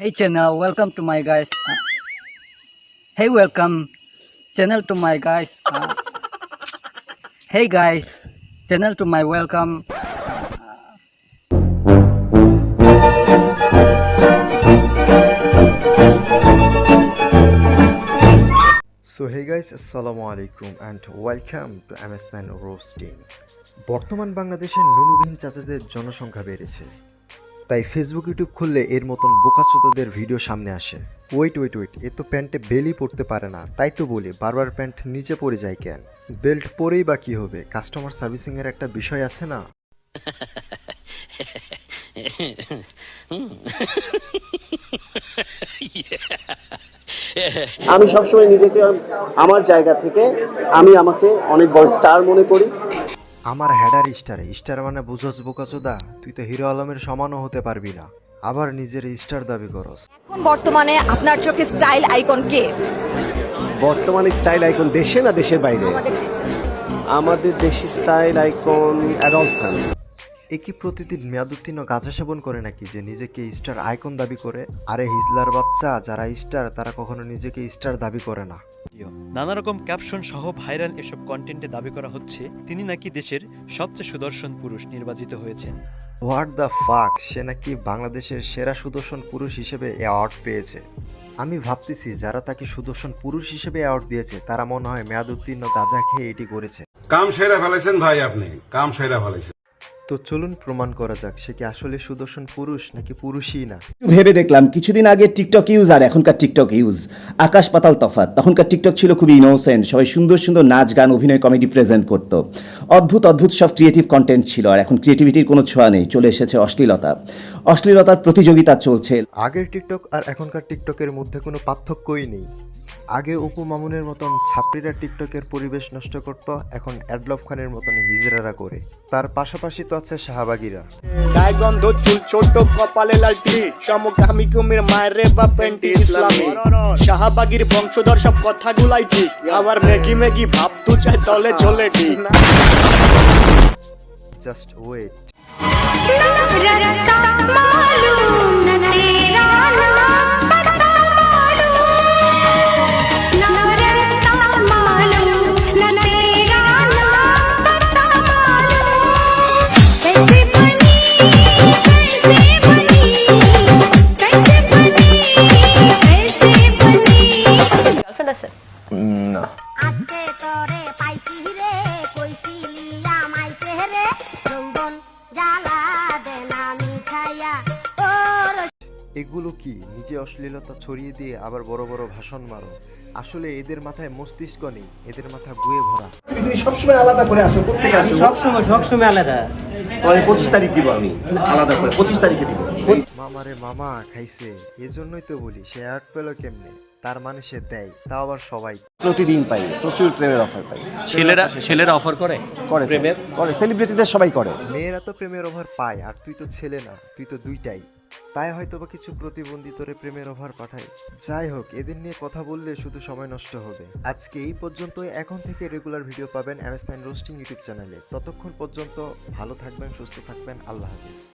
Hey channel, welcome to my guys. Uh, hey, welcome channel to my guys. Uh, hey guys, channel to my welcome. So hey guys আসসালামু আলাইকুম and welcome to MS nine roasting বর্তমান বাংলাদেশের নুনুবিহীন চাচাদের জনসংখ্যা বেড়েছে তাই Facebook YouTube খুললে এর মতন বোকাচোদাদের ভিডিও সামনে আসে। ওয়েট ওয়েট ওয়েট এ তো প্যান্টে বেলই পড়তে পারে না। তাই তো বলি, বারবার প্যান্ট নিচে পড়ে যায় কেন? বেল্ট পরেই বা কী হবে? কাস্টমার সার্ভিসিংয়ের একটা বিষয় আছে না? আমি সবসময় নিজেকে আমার জায়গা থেকে আমি আমাকে অনেক বড় স্টার মনে করি। আমার হেডার স্টার স্টার মানে বুঝোস বোকাচোদা তুই তো হিরো আলমের সমানও হতে পারবি না আবার নিজের স্টার দাবি করস। এখন বর্তমানে আপনার চোখে স্টাইল আইকন কে? বর্তমানে স্টাইল আইকন দেশে না দেশের বাইরে? আমাদের দেশে। আমাদের দেশি স্টাইল আইকন অ্যাডলফ খান এ কি প্রতিদিন মেয়াদোত্তীর্ণ গাঁজা সেবন করে নাকি যে নিজেকে স্টার আইকন দাবি করে? আরে হিজলার বাচ্চা যারা স্টার তারা কখনো নিজেকে স্টার দাবি করে না। নানা রকম ক্যাপশন সহ ভাইরাল এসব কন্টেন্টে দাবি করা হচ্ছে তিনি নাকি দেশের সবচেয়ে সুদর্শন পুরুষ নির্বাচিত হয়েছেন। হোয়াট দ্য ফাক সে নাকি বাংলাদেশের সেরা সুদর্শন পুরুষ হিসেবে অ্যাওয়ার্ড পেয়েছে। আমি ভাবতেছি যারা তাকে সুদর্শন পুরুষ হিসেবে অ্যাওয়ার্ড দিয়েছে তারা মনে হয় মেয়াদ উত্তীর্ণ গাঁজা খেয়ে এটি করেছে। কাম সেরা ফেলেছেন ভাই আপনি কাম সেরা ফেলেছেন। তো চলুন প্রমাণ করা যাক সে কি আসলে সুদর্শন পুরুষ নাকি পুরুষই না? ভেবে দেখলাম কিছুদিন আগে টিকটক ইউজ আর এখনকার টিকটক ইউজ। আকাশ পাতাল তফাৎ। তখনকার টিকটক ছিল খুবই ইনোসেন্ট সবাই সুন্দর সুন্দর নাচ গান অভিনয় কমেডি প্রেজেন্ট করত। অদ্ভুত অদ্ভুত সব ক্রিয়েটিভ কন্টেন্ট ছিল আর এখন ক্রিয়েটিভিটির কোনো ছোঁয়া নেই চলে এসেছে অশ্লীলতা। অশ্লীলতার প্রতিযোগিতা চলছে। আগের টিকটক আর এখনকার টিকটকের মধ্যে কোনো পার্থক্যই নেই। আগে অপু মামুনের মতন ছাত্রীরা টিকটকের পরিবেশ নষ্ট করত এখন অ্যাডলফ খানের মতন হিজড়ারা করে। তার পাশাপাশি তো আছে শাহবাগীরা। গায়ে গন্ধ চুল ছোট কপালে লালটি সমকামী কুমির মায়ের রে বা পেন্টি ইসলামী শাহবাগির বংশধর সব কথাগুলাই ঠিক আবার মেগি মেগি ভাব তু চাই তলে চলে ঠিক। জাস্ট ওয়েট এগুলো কি? নিজে অশ্লীলতা ছড়িয়ে দিয়ে আবার বড় বড় ভাষণ মারো। আসলে এদের মাথায় মস্তিষ্ক নেই এদের মাথা গুয়ে ভরা। তুমি সবসময় আলাদা করে আসো প্রত্যেকে আসো? সবসময় সবসময় আলাদা। পরে পঁচিশ তারিখ দিব আমি আলাদা করে পঁচিশ তারিখে দিব। মামারে মামা খাইছে। এজন্যই তো বলি সে আর্ট পেল কেমনে? তার মানে সে দেয় তাও আবার সবাই। প্রতিদিন পাই প্রচুর প্রেমের অফার পাই। ছেলেরা ছেলেরা অফার করে? করে তো। করে সেলিব্রিটিদের সবাই করে। মেয়েরা তো প্রেমের অফার পায় আর তুই তো ছেলে না তুই তো দুইটাই। তাই হয়তো বা কিছু প্রতিবন্ধী তোরে প্রেমের অভার পাঠায়। যাই হোক, এদের নিয়ে কথা বললে শুধু সময় নষ্ট হবে। আজকে এই পর্যন্ত এখন থেকে রেগুলার ভিডিও পাবেন এমএস রোস্টিং ইউটিউব চ্যানেলে। ততক্ষণ পর্যন্ত ভালো থাকবেন, সুস্থ থাকবেন। আল্লাহ হাফিজ।